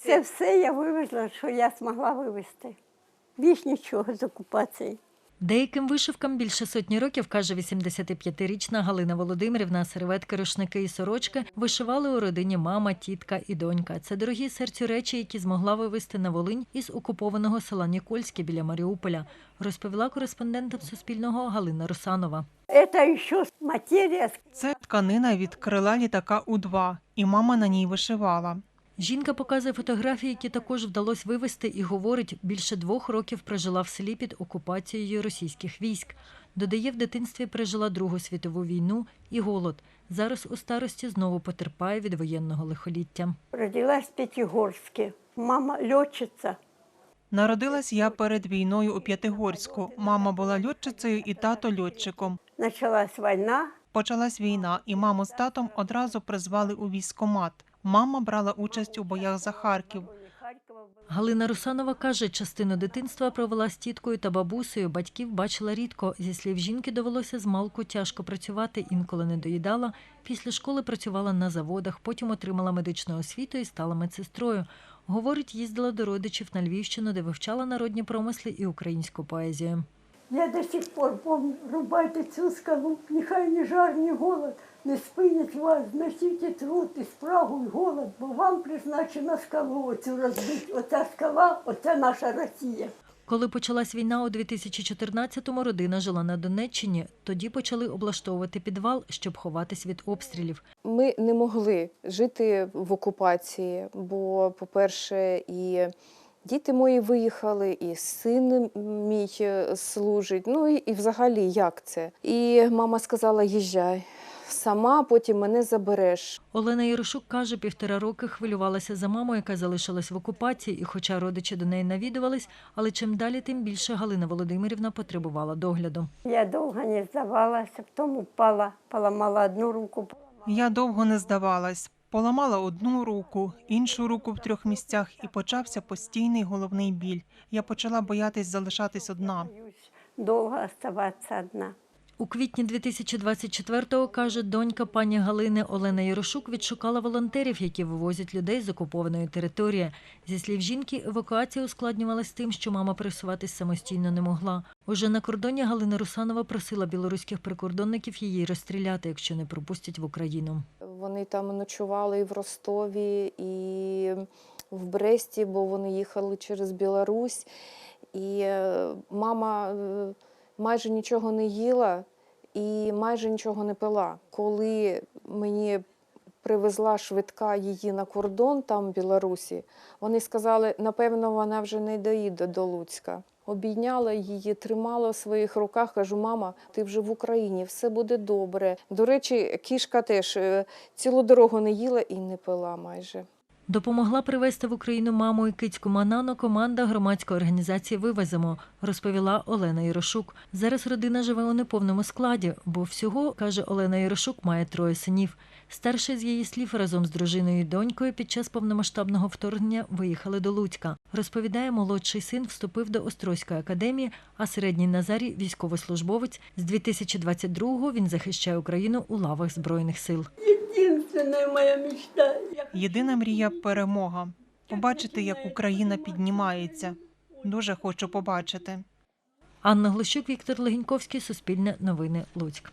Це все я вивезла, що я змогла вивезти. Більш нічого з окупації. Деяким вишивкам більше сотні років, каже 85-річна Галина Володимирівна, серветки, рушники і сорочки вишивали у родині мама, тітка і донька. Це дорогі серцю речі, які змогла вивезти на Волинь із окупованого села Нікольське біля Маріуполя, розповіла кореспондентам Суспільного Галина Русанова. Це ще матерія Це тканина від крила літака У-2, і мама на ній вишивала. Жінка показує фотографії, які також вдалося вивезти, і говорить, більше двох років прожила в селі під окупацією російських військ. Додає, в дитинстві пережила Другу світову війну і голод. Зараз у старості знову потерпає від воєнного лихоліття. родилась в Пятигорске. Мама льотчиця. Народилась я перед війною у П'ятигорську. Мама була льотчицею і тато льотчиком. Началась війна. Почалась війна, і маму з татом одразу призвали у військкомат. Мама брала участь у боях за Харків. Галина Русанова каже, частину дитинства провела з тіткою та бабусею. Батьків бачила рідко. Зі слів жінки довелося змалку тяжко працювати, інколи не доїдала. Після школи працювала на заводах, потім отримала медичну освіту і стала медсестрою. Говорить, їздила до родичів на Львівщину, де вивчала народні промисли і українську поезію. Я до сих пор помню, рубайте цю скалу, нехай ні жар, ні голод не спинять вас, зносіть труд і спрагу і голод, бо вам призначено скалу оцю розбити. Оця скала, оце наша Росія. Коли почалась війна у 2014-му, родина жила на Донеччині. Тоді почали облаштовувати підвал, щоб ховатись від обстрілів. Ми не могли жити в окупації, бо, по-перше, і діти мої виїхали, і син мій е, служить. Ну і, і взагалі як це? І мама сказала: їжджай сама, потім мене забереш. Олена Ярошук каже, півтора роки хвилювалася за маму, яка залишилась в окупації, і хоча родичі до неї навідувались, але чим далі, тим більше Галина Володимирівна потребувала догляду. Я довго не здавалася, потім упала, поламала одну руку. Я довго не здавалась. Поламала одну руку, іншу руку в трьох місцях, і почався постійний головний біль. Я почала боятись залишатись одна. Довго оставатися одна. У квітні 2024-го, каже донька пані Галини Олена Ярошук, відшукала волонтерів, які вивозять людей з окупованої території. Зі слів жінки, евакуація ускладнювалась тим, що мама пересуватись самостійно не могла. Уже на кордоні Галина Русанова просила білоруських прикордонників її розстріляти, якщо не пропустять в Україну. Вони там ночували і в Ростові, і в Бресті, бо вони їхали через Білорусь. І е, мама е, майже нічого не їла і майже нічого не пила. Коли мені привезла швидка її на кордон там в Білорусі, вони сказали, напевно, вона вже не доїде до Луцька. Обійняла її, тримала в своїх руках. Кажу, мама, ти вже в Україні, все буде добре. До речі, кішка теж е, цілу дорогу не їла і не пила майже. Допомогла привезти в Україну маму і кицьку Манану команда громадської організації Вивеземо, розповіла Олена Ярошук. Зараз родина живе у неповному складі, бо всього, каже Олена Ярошук, має троє синів. Старший з її слів разом з дружиною і донькою під час повномасштабного вторгнення виїхали до Луцька. Розповідає, молодший син вступив до Острозької академії, а середній Назарій військовослужбовець. З 2022-го він захищає Україну у лавах Збройних сил. Єдинственна моя мечта. Єдина мрія перемога. Побачити, як Україна піднімається. Дуже хочу побачити. Анна Глущук, Віктор Легіньковський, Суспільне новини, Луцьк.